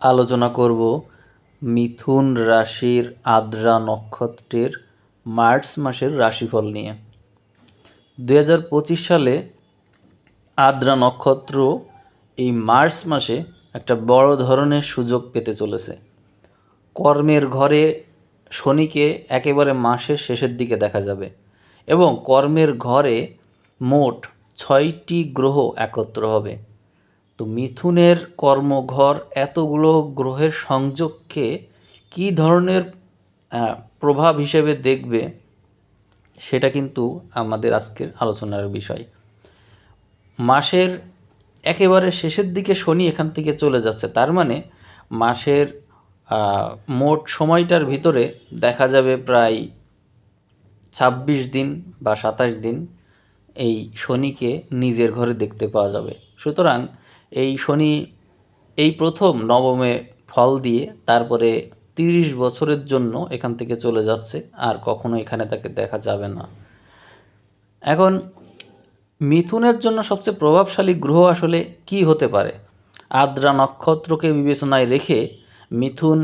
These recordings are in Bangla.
আলোচনা করব মিথুন রাশির আদ্রা নক্ষত্রের মার্চ মাসের রাশিফল নিয়ে। দুই হাজার পঁচিশ সালে আদ্রা নক্ষত্র এই মার্চ মাসে একটা বড় ধরনের সুযোগ পেতে চলেছে। কর্মের ঘরে শনিকে একেবারে মাসের শেষের দিকে দেখা যাবে এবং কর্মের ঘরে মোট ছয়টি গ্রহ একত্র হবে। তো মিথুনের কর্মঘর এতগুলো গ্রহের সংযোগকে কী ধরনের প্রভাব হিসেবে দেখবে, সেটা কিন্তু আমাদের আজকের আলোচনার বিষয়। মাসের একেবারে শেষের দিকে শনি এখান থেকে চলে যাচ্ছে, তার মানে মাসের মোট সময়টার ভিতরে দেখা যাবে প্রায় ছাব্বিশ দিন বা সাতাশ দিন এই শনিকে নিজের ঘরে দেখতে পাওয়া যাবে। সুতরাং এই শনি এই প্রথম নবমে ফল দিয়ে তারপরে তিরিশ বছরের জন্য এখান থেকে চলে যাচ্ছে, আর কখনো এখানে তাকে দেখা যাবে না। এখন মিথুনের জন্য সবচেয়ে প্রভাবশালী গ্রহ আসলে কি হতে পারে? আদ্রা নক্ষত্রকে বিবেচনায় রেখে মিথুন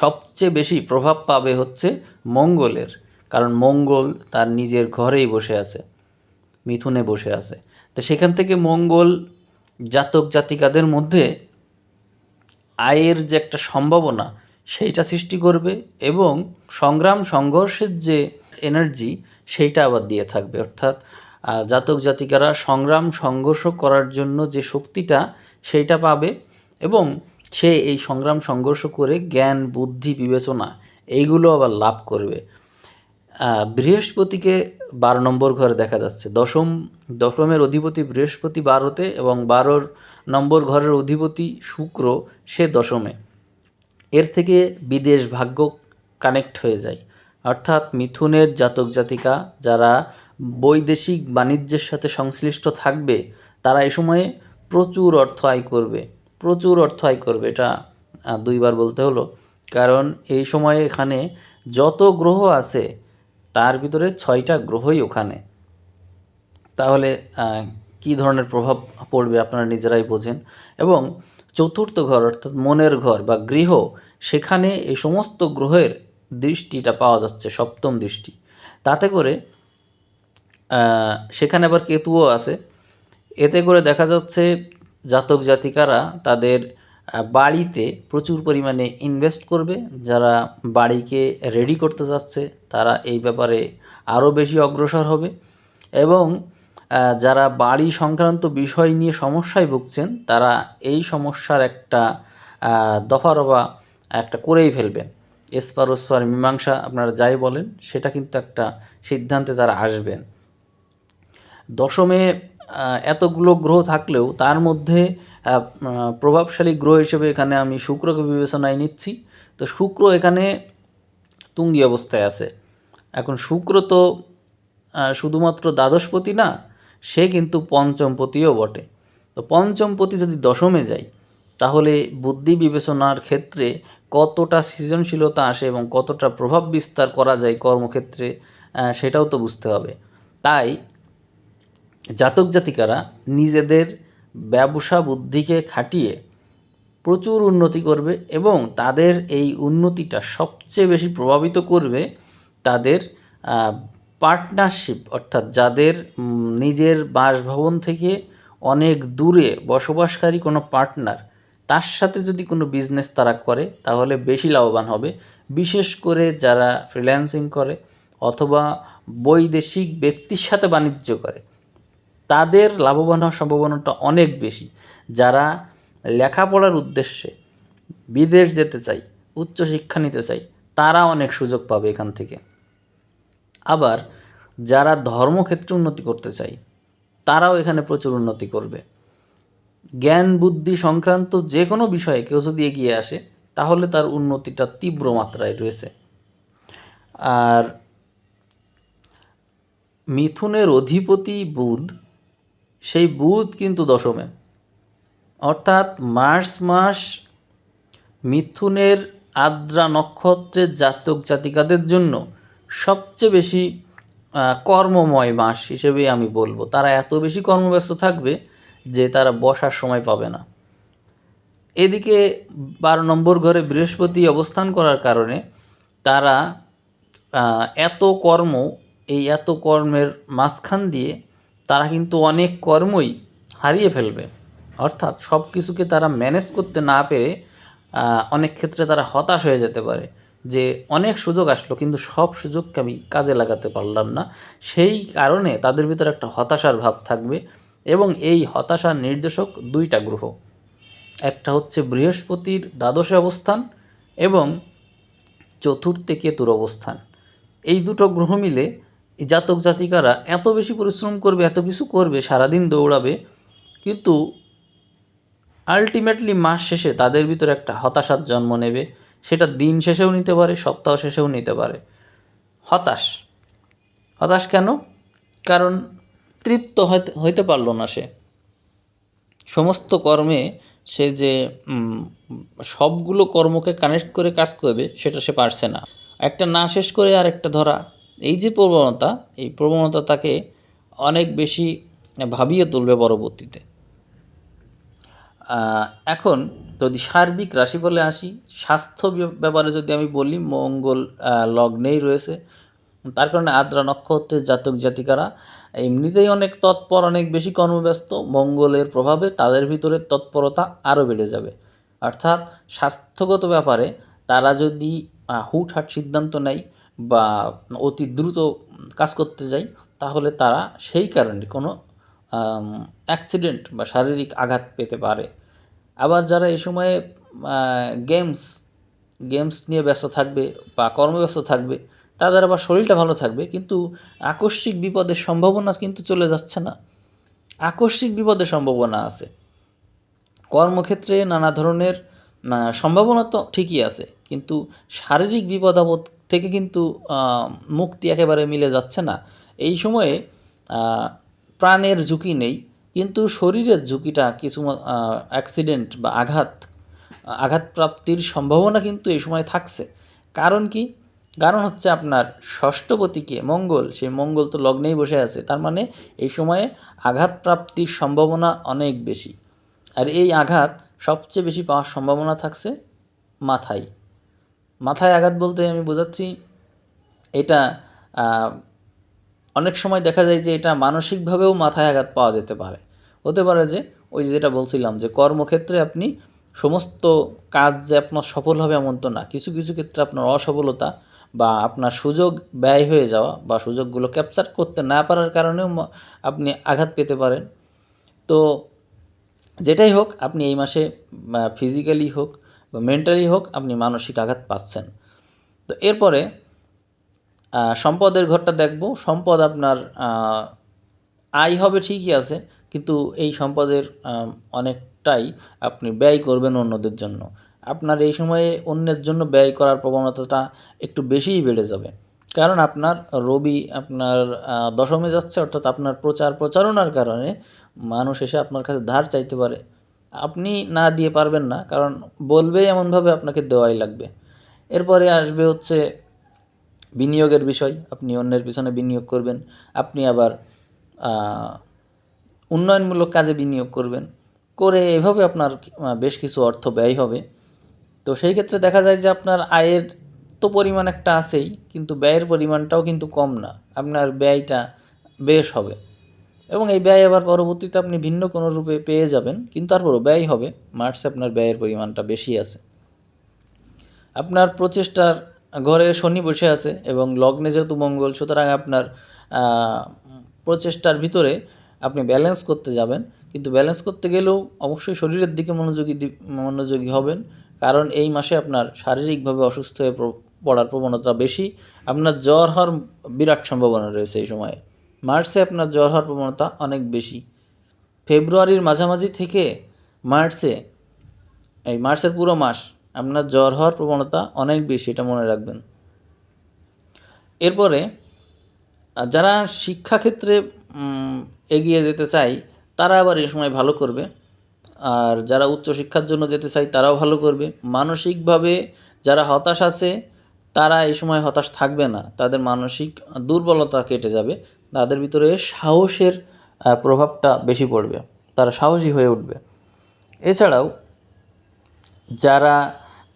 সবচেয়ে বেশি প্রভাব পাবে হচ্ছে মঙ্গলের, কারণ মঙ্গল তার নিজের ঘরেই বসে আছে, মিথুনে বসে আছে। তো সেখান থেকে মঙ্গল জাতক জাতিকাদের মধ্যে আয়ের যে একটা সম্ভাবনা, সেইটা সৃষ্টি করবে এবং সংগ্রাম, সংঘর্ষের যে এনার্জি সেইটা আবার দিয়ে থাকবে। অর্থাৎ জাতক জাতিকারা সংগ্রাম, সংঘর্ষ করার জন্য যে শক্তিটা, সেইটা পাবে এবং সে এই সংগ্রাম, সংঘর্ষ করে জ্ঞান, বুদ্ধি, বিবেচনা, এইগুলো আবার লাভ করবে। বৃহস্পতিকে বারো নম্বর ঘরে দেখা যাচ্ছে। দশম, দশমের অধিপতি বৃহস্পতি বারোতে এবং বারোর নম্বর ঘরের অধিপতি শুক্র, সে দশমে। এর থেকে বিদেশ ভাগ্য কানেক্ট হয়ে যায়। অর্থাৎ মিথুনের জাতক জাতিকা যারা বৈদেশিক বাণিজ্যের সাথে সংশ্লিষ্ট থাকবে, তারা এই সময়ে প্রচুর অর্থ আয় করবে। প্রচুর অর্থ আয় করবে, এটা দুইবার বলতে হলো। কারণ এই সময়ে এখানে যত গ্রহ আছে তার ভিতরে ছয়টা গ্রহই ওখানে। তাহলে কী ধরনের প্রভাব পড়বে আপনারা নিজেরাই বোঝেন। এবং চতুর্থ ঘর অর্থাৎ মনের ঘর বা গৃহ, সেখানে এই সমস্ত গ্রহের দৃষ্টিটা পাওয়া যাচ্ছে, সপ্তম দৃষ্টি। তাতে করে সেখানে আবার কেতুও আছে। এতে করে দেখা যাচ্ছে জাতক জাতিকারা তাদের বাড়িতে প্রচুর পরিমাণে ইনভেস্ট করবে। যারা বাড়িকে রেডি করতে যাচ্ছে তারা এই ব্যাপারে আরও বেশি অগ্রসর হবে। এবং যারা বাড়ি সংক্রান্ত বিষয় নিয়ে সমস্যায় ভুগছেন তারা এই সমস্যার একটা আহ, দফা রফা একটা করেই ফেলবেন। এসপার ওসপার মীমাংসা আপনারা যাই বলেন সেটা কিন্তু একটা সিদ্ধান্তে তারা আসবেন। দশমে এতগুলো গ্রহ থাকলেও তার মধ্যে প্রভাবশালী গ্রহ হিসেবে এখানে আমি শুক্রকে বিবেচনায় নিচ্ছি। তো শুক্র এখানে তুঙ্গি অবস্থায় আছে। এখন শুক্র তো শুধুমাত্র দ্বাদশপতি না, সে কিন্তু পঞ্চমপতিও বটে। তো পঞ্চমপতি যদি দশমে যায়, তাহলে বুদ্ধি বিবেচনার ক্ষেত্রে কতটা সৃজনশীলতা আসে এবং কতটা প্রভাব বিস্তার করা যায় কর্মক্ষেত্রে সেটাও তো বুঝতে হবে। তাই জাতক জাতিকারা নিজেদের ব্যবসা বুদ্ধিকে খাটিয়ে প্রচুর উন্নতি করবে এবং তাদের এই উন্নতিটা সবচেয়ে বেশি প্রভাবিত করবে তাদের পার্টনারশিপ অর্থাৎ যাদের নিজের বাসভবন থেকে অনেক দূরে বসবাসকারী কোনো পার্টনার তার সাথে যদি কোনো বিজনেস তারা করে, তাহলে বেশি লাভবান হবে। বিশেষ করে যারা ফ্রিল্যান্সিং করে অথবা বৈদেশিক ব্যক্তির সাথে বাণিজ্য করে তাদের লাভবান হওয়ার সম্ভাবনাটা অনেক বেশি। যারা লেখাপড়ার উদ্দেশ্যে বিদেশ যেতে চাই উচ্চশিক্ষা নিতে চাই তারা অনেক সুযোগ পাবে এখান থেকে। আবার যারা ধর্মক্ষেত্রে উন্নতি করতে চাই তারাও এখানে প্রচুর উন্নতি করবে। জ্ঞান, বুদ্ধি সংক্রান্ত যে কোনো বিষয়ে কেউ যদি এগিয়ে আসে, তাহলে তার উন্নতিটা তীব্র মাত্রায় রয়েছে। আর মিথুনের অধিপতি বুধ সেই বুধ কিন্তু দশমে। অর্থাৎ মার্চ মাস মিথুনের আদ্রা নক্ষত্রের জাতক জাতিকাদের জন্য সবচেয়ে বেশি কর্মময় মাস হিসেবে আমি বলব। তারা এত বেশি কর্মব্যস্ত থাকবে যে তারা বসার সময় পাবে না। এদিকে বারো নম্বর ঘরে বৃহস্পতি অবস্থান করার কারণে তারা এত কর্ম, এই এত কর্মের মাঝখান দিয়ে তারা কিন্তু অনেক কর্মই হারিয়ে ফেলবে। অর্থাৎ সব কিছুকে তারা ম্যানেজ করতে না পেরে অনেক ক্ষেত্রে তারা হতাশ হয়ে যেতে পারে যে অনেক সুযোগ আসলো, কিন্তু সব সুযোগকে আমি কাজে লাগাতে পারলাম না। সেই কারণে তাদের ভিতরে একটা হতাশার ভাব থাকবে এবং এই হতাশার নির্দেশক দুইটা গ্রহ। একটা হচ্ছে বৃহস্পতির দ্বাদশে অবস্থান এবং চতুর্থে কেতুর অবস্থান। এই দুটো গ্রহ মিলে এই জাতক জাতিকারা এত বেশি পরিশ্রম করবে, এত কিছু করবে, সারাদিন দৌড়াবে, কিন্তু আলটিমেটলি মাস শেষে তাদের ভিতরে একটা হতাশার জন্ম নেবে। সেটা দিন শেষেও নিতে পারে, সপ্তাহ শেষেও নিতে পারে। হতাশ। হতাশ কেন? কারণ তৃপ্ত হইতে পারল না সে। সমস্ত কর্মে সে যে সবগুলো কর্মকে কানেক্ট করে কাজ করবে, সেটা সে পারছে না। একটা না শেষ করে আর একটা ধরা। এই যে প্রবণতা, এই প্রবণতা তাকে অনেক বেশি ভাবিয়ে তুলবে পরবর্তীতে। এখন যদি সার্বিক রাশিফলে আসি, স্বাস্থ্য ব্যাপারে যদি আমি বলি, মঙ্গল লগ্নেই রয়েছে। তার কারণে আদ্রা নক্ষত্রের জাতক জাতিকারা এমনিতেই অনেক তৎপর, অনেক বেশি কর্মব্যস্ত। মঙ্গলের প্রভাবে তাদের ভিতরে তৎপরতা আরও বেড়ে যাবে। অর্থাৎ স্বাস্থ্যগত ব্যাপারে তারা যদি হুটহাট সিদ্ধান্ত নেয় বা অতি দ্রুত কাজ করতে যায় তাহলে তারা সেই কারণে কোনো অ্যাক্সিডেন্ট বা শারীরিক আঘাত পেতে পারে। আবার যারা এই সময়ে গেমস গেমস নিয়ে ব্যস্ত থাকবে বা কর্মব্যস্ত থাকবে, তাদের আবার শরীরটা ভালো থাকবে, কিন্তু আকস্মিক বিপদের সম্ভাবনা কিন্তু চলে যাচ্ছে না। আকস্মিক বিপদের সম্ভাবনা আছে। কর্মক্ষেত্রে নানা ধরনের সম্ভাবনা তো ঠিকই আছে, কিন্তু শারীরিক বিপদ আপদ থেকে কিন্তু মুক্তি একেবারে মিলে যাচ্ছে না। এই সময়ে প্রাণের ঝুঁকি নেই, কিন্তু শরীরের ঝুঁকিটা কিছু অ্যাক্সিডেন্ট বা আঘাত, আঘাতপ্রাপ্তির সম্ভাবনা কিন্তু এই সময় থাকছে। কারণ কি? কারণ হচ্ছে আপনার ষষ্ঠপতিকে মঙ্গল সেই মঙ্গল তো লগ্নেই বসে আছে, তার মানে এই সময়ে আঘাতপ্রাপ্তির সম্ভাবনা অনেক বেশি। আর এই আঘাত সবচেয়ে বেশি পাওয়ার সম্ভাবনা থাকছে মাথায়। মাথায় আঘাত বলতে আমি বোঝাচ্ছি, এটা অনেক সময় দেখা যায় যে এটা মানসিকভাবেও মাথায় আঘাত পাওয়া যেতে পারে। হতে পারে যে, ওই যেটা বলছিলাম যে কর্মক্ষেত্রে আপনি সমস্ত কাজ যে আপনার সফল হবে এমন তো না। কিছু কিছু ক্ষেত্রে আপনার অসফলতা বা আপনার সুযোগ ব্যয় হয়ে যাওয়া বা সুযোগগুলো ক্যাপচার করতে না পারার কারণেও আপনি আঘাত পেতে পারেন। তো যেটাই হোক, আপনি এই মাসে ফিজিক্যালি হোক বা মেন্টালি হোক, আপনি মানসিক আঘাত পাচ্ছেন। তো এরপরে সম্পদের ঘরটা দেখব। সম্পদ আপনার আয় হবে ঠিকই আছে, কিন্তু এই সম্পদের অনেকটাই আপনি ব্যয় করবেন অন্যদের জন্য। আপনার এই সময়ে অন্যের জন্য ব্যয় করার প্রবণতাটা একটু বেশিই বেড়ে যাবে। কারণ আপনার রবি আপনার দশমে যাচ্ছে, অর্থাৎ আপনার প্রচার প্রচারণার কারণে মানুষ এসে আপনার কাছে ধার চাইতে পারে। আপনি না দিয়ে পারবেন না, কারণ বলবে এমনভাবে আপনাকে দেওয়াই লাগবে। এরপরে আসবে হচ্ছে বিনিয়োগের বিষয়, আপনি অন্যের পিছনে বিনিয়োগ করবেন, আপনি আবার উন্নয়নমূলক কাজে বিনিয়োগ করবেন। করে এভাবে আপনার বেশ কিছু অর্থ ব্যয় হবে। তো সেই ক্ষেত্রে দেখা যায় যে আপনার আয়ের তো পরিমাণ একটা আছেই, কিন্তু ব্যয়ের পরিমাণটাও কিন্তু কম না। আপনার ব্যয়টা বেশ হবে। এবং এই ব্যয় আবার পরবর্তীতে আপনি ভিন্ন কোনো রূপে পেয়ে যাবেন, কিন্তু তারপরও ব্যয় হবে। মার্চে আপনার ব্যয়ের পরিমাণটা বেশি আছে। আপনার প্রচেষ্টার ঘরে শনি বসে আছে এবং লগ্নে যেহেতু মঙ্গল, সুতরাং আপনার প্রচেষ্টার ভিতরে আপনি ব্যালেন্স করতে যাবেন। কিন্তু ব্যালেন্স করতে গেলেও অবশ্যই শরীরের দিকে মনোযোগী মনোযোগী হবেন। কারণ এই মাসে আপনার শারীরিকভাবে অসুস্থ হয়ে পড়ার প্রবণতা বেশি। আপনার জ্বর হওয়ার বিরাট সম্ভাবনা রয়েছে এই সময়ে। মার্চে আপনার জ্বর হওয়ার প্রবণতা অনেক বেশি। ফেব্রুয়ারির মাঝামাঝি থেকে মার্চে, এই মার্চের পুরো মাস আপনার জ্বর হওয়ার প্রবণতা অনেক বেশি, এটা মনে রাখবেন। এরপরে, যারা শিক্ষাক্ষেত্রে এগিয়ে যেতে চায়, তারা আবার এই সময় ভালো করবে। আর যারা উচ্চশিক্ষার জন্য যেতে চায়, তারাও ভালো করবে। মানসিকভাবে যারা হতাশ আছে, তারা এই সময় হতাশ থাকবে না। তাদের মানসিক দুর্বলতা কেটে যাবে। তাদের ভিতরে সাহসের প্রভাবটা বেশি পড়বে। তারা সাহসী হয়ে উঠবে। এছাড়াও যারা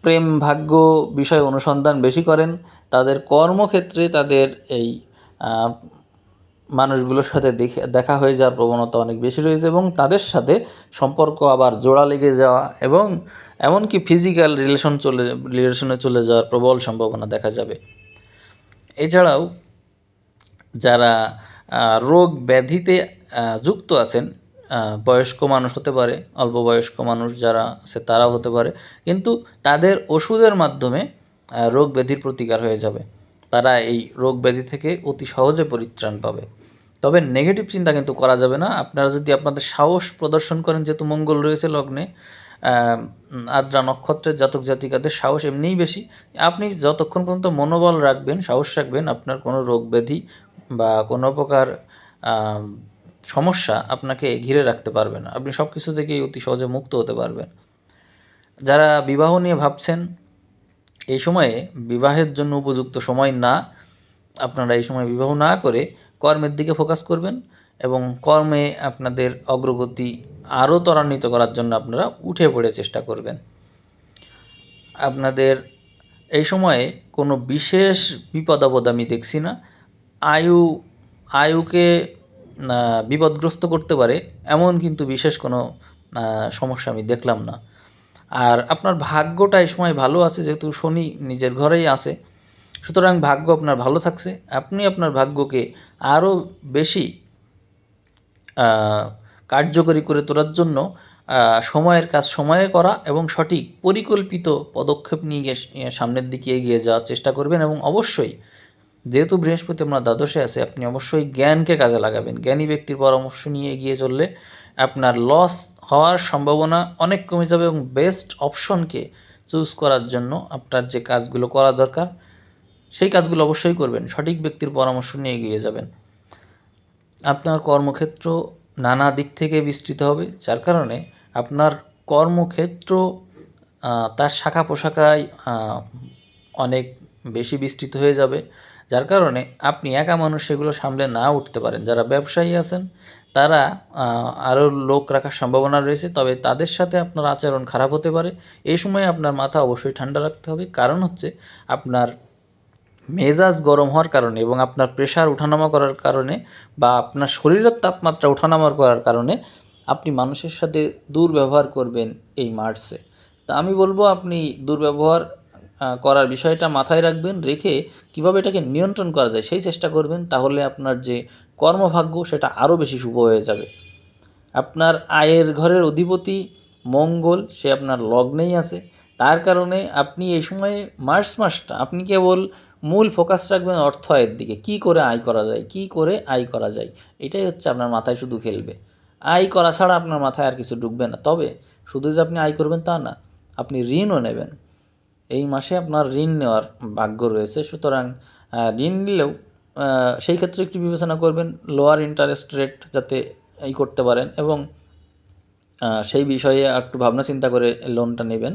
প্রেম ভাগ্য বিষয় অনুসন্ধান বেশি করেন, তাদের কর্মক্ষেত্রে তাদের এই মানুষগুলোর সাথে দেখে, দেখা হয়ে যাওয়ার প্রবণতা অনেক বেশি রয়েছে এবং তাদের সাথে সম্পর্ক আবার জোড়া লেগে যাওয়া এবং এমনকি ফিজিক্যাল রিলেশন চলে রিলেশনে চলে যাওয়ার প্রবল সম্ভাবনা দেখা যাবে। এছাড়াও যারা রোগ ব্যাধিতে যুক্ত আছেন বয়স্ক মানুষ হতে পারে, অল্প বয়স্ক মানুষ যারা আছে তারাও হতে পারে, কিন্তু তাদের ওষুধের মাধ্যমে রোগ ব্যাধির প্রতিকার হয়ে যাবে। তারা এই রোগ ব্যাধি থেকে অতি সহজে পরিত্রাণ পাবে। তবে নেগেটিভ চিন্তা কিন্তু করা যাবে না। আপনারা যদি আপনাদের সাহস প্রদর্শন করেন, যেহেতু মঙ্গল রয়েছে লগ্নে আদ্রা নক্ষত্রের জাতক জাতিকাদের সাহস এমনিই বেশি। আপনি যতক্ষণ পর্যন্ত মনোবল রাখবেন, সাহস রাখবেন, আপনার কোনো রোগ ব্যাধি বা কোনো প্রকার সমস্যা আপনাকে ঘিরে রাখতে পারবে না। আপনি সব কিছু থেকেই অতি সহজে মুক্ত হতে পারবেন। যারা বিবাহ নিয়ে ভাবছেন, এই সময়ে বিবাহের জন্য উপযুক্ত সময় না, আপনারা এই সময় বিবাহ না করে কর্মের দিকে ফোকাস করবেন এবং কর্মে আপনাদের অগ্রগতি আরও ত্বরান্বিত করার জন্য আপনারা উঠে পড়ে চেষ্টা করবেন। আপনাদের এই সময়ে কোনো বিশেষ বিপদ আপদ আমি দেখছি না। আয়ু, আয়ুকে বিপদগ্রস্ত করতে পারে, এমন কিন্তু বিশেষ কোনো সমস্যা আমি দেখলাম না। আর আপনার ভাগ্যটা এই সময় ভালো আছে, যেহেতু শনি নিজের ঘরেই আছে। সুতরাং ভাগ্য আপনার ভালো থাকছে। আপনি আপনার ভাগ্যকে আরও বেশি কার্যকরী করে তোলার জন্য সময়ের কাজ সময়ে করা এবং সঠিক পরিকল্পিত পদক্ষেপ নিয়ে সামনের দিকে এগিয়ে যাওয়ার চেষ্টা করবেন এবং অবশ্যই যেহেতু বৃহস্পতি আপনার দ্বাদশে আছে আপনি অবশ্যই জ্ঞানকে কাজে লাগাবেন। জ্ঞানী ব্যক্তির পরামর্শ নিয়ে এগিয়ে চললে আপনার লস হওয়ার সম্ভাবনা অনেক কমে যাবে এবং বেস্ট অপশনকে চুজ করার জন্য আপনার যে কাজগুলো করা দরকার সেই কাজগুলো অবশ্যই করবেন। সঠিক ব্যক্তির পরামর্শ নিয়ে এগিয়ে যাবেন। আপনার কর্মক্ষেত্র নানা দিক থেকে বিস্তৃত হবে যার কারণে আপনার কর্মক্ষেত্র তার শাখা আহ, অনেক বেশি বিস্তৃত হয়ে যাবে। যার কারণে আপনি একা মানুষ সেগুলো সামলে না উঠতে পারেন। যারা ব্যবসায়ী আছেন, তারা আরও লোক রাখার সম্ভাবনা রয়েছে। তবে তাদের সাথে আপনার আচরণ খারাপ হতে পারে। এই সময় আপনার মাথা অবশ্যই ঠান্ডা রাখতে হবে। কারণ হচ্ছে আপনার মেজাজ গরম হওয়ার কারণে এবং আপনার প্রেশার ওঠানামা করার কারণে বা আপনার শরীরের তাপমাত্রা ওঠানামা করার কারণে আপনি মানুষের সাথে দুর্ব্যবহার করবেন এই মার্চে। তা আমি বলব, আপনি দুর্ব্যবহার করার বিষয়টা মাথায় রাখবেন, রেখে কীভাবে এটাকে নিয়ন্ত্রণ করা যায় সেই চেষ্টা করবেন, তাহলে আপনার যে কর্মভাগ্য সেটা আরও বেশি শুভ হয়ে যাবে। আপনার আয়ের ঘরের অধিপতি মঙ্গল, সে আপনার লগ্নেই আছে। তার কারণে আপনি এই সময়ে মার্চ মাসটা আপনি কেবল মূল ফোকাস রাখবেন অর্থ আয়ের দিকে। কি করে আয় করা যায়, কি করে আয় করা যায়, এটাই হচ্ছে আপনার মাথায় শুধু খেলবে। আয় করা ছাড়া আপনার মাথায় আর কিছু ঢুকবে না। তবে শুধু যে আপনি আয় করবেন তা না, আপনি ঋণও নেবেন। এই মাসে আপনার ঋণ নেওয়ার ভাগ্য রয়েছে। সুতরাং ঋণ নিলেও সেই ক্ষেত্রে একটু বিবেচনা করবেন লোয়ার ইন্টারেস্ট রেট যাতে এই করতে পারেন এবং সেই বিষয়ে একটু ভাবনা চিন্তা করে লোনটা নেবেন।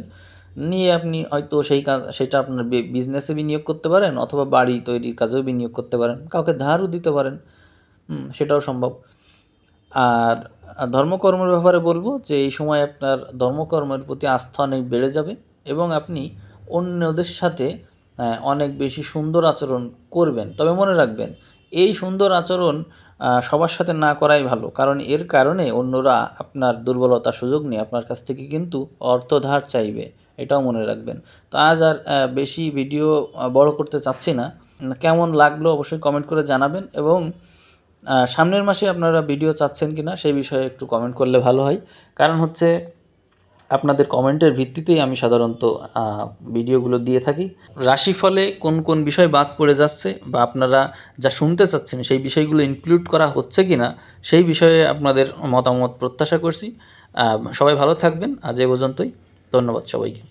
নিয়ে আপনি হয়তো সেই কাজ, সেটা আপনার বিজনেসে বিনিয়োগ করতে পারেন অথবা বাড়ি তৈরির কাজেও বিনিয়োগ করতে পারেন। কাউকে ধারও দিতে পারেন। সেটাও সম্ভব। আর, ধর্মকর্মের ব্যাপারে বলব যে, এই সময় আপনার ধর্মকর্মের প্রতি আস্থা অনেক বেড়ে যাবে এবং আপনি অন্যদের সাথে অনেক বেশি সুন্দর আচরণ করবেন। তবে মনে রাখবেন, এই সুন্দর আচরণ সবার সাথে না করাই ভালো। কারণ এর কারণে অন্যরা আপনার দুর্বলতা সুযোগ নিয়ে আপনার কাছ থেকে কিন্তু অর্থ ধার চাইবে, এটাও মনে রাখবেন। তো আজ আর বেশি ভিডিও বড় করতে চাচ্ছি না। কেমন লাগল অবশ্যই কমেন্ট করে জানাবেন এবং সামনের মাসে আপনারা ভিডিও চাচ্ছেন কি না সেই বিষয়ে একটু কমেন্ট করলে ভালো হয়। কারণ হচ্ছে আপনাদের কমেন্টের ভিত্তিতেই আমি সাধারণত ভিডিওগুলো দিয়ে থাকি। রাশিফলে কোন কোন বিষয় বাদ পড়ে যাচ্ছে বা আপনারা যা শুনতে চাচ্ছেন সেই বিষয়গুলো ইনক্লুড করা হচ্ছে কি না সেই বিষয়ে আপনাদের মতামত প্রত্যাশা করছি। সবাই ভালো থাকবেন। আজ এ পর্যন্তই। ধন্যবাদ সবাইকে।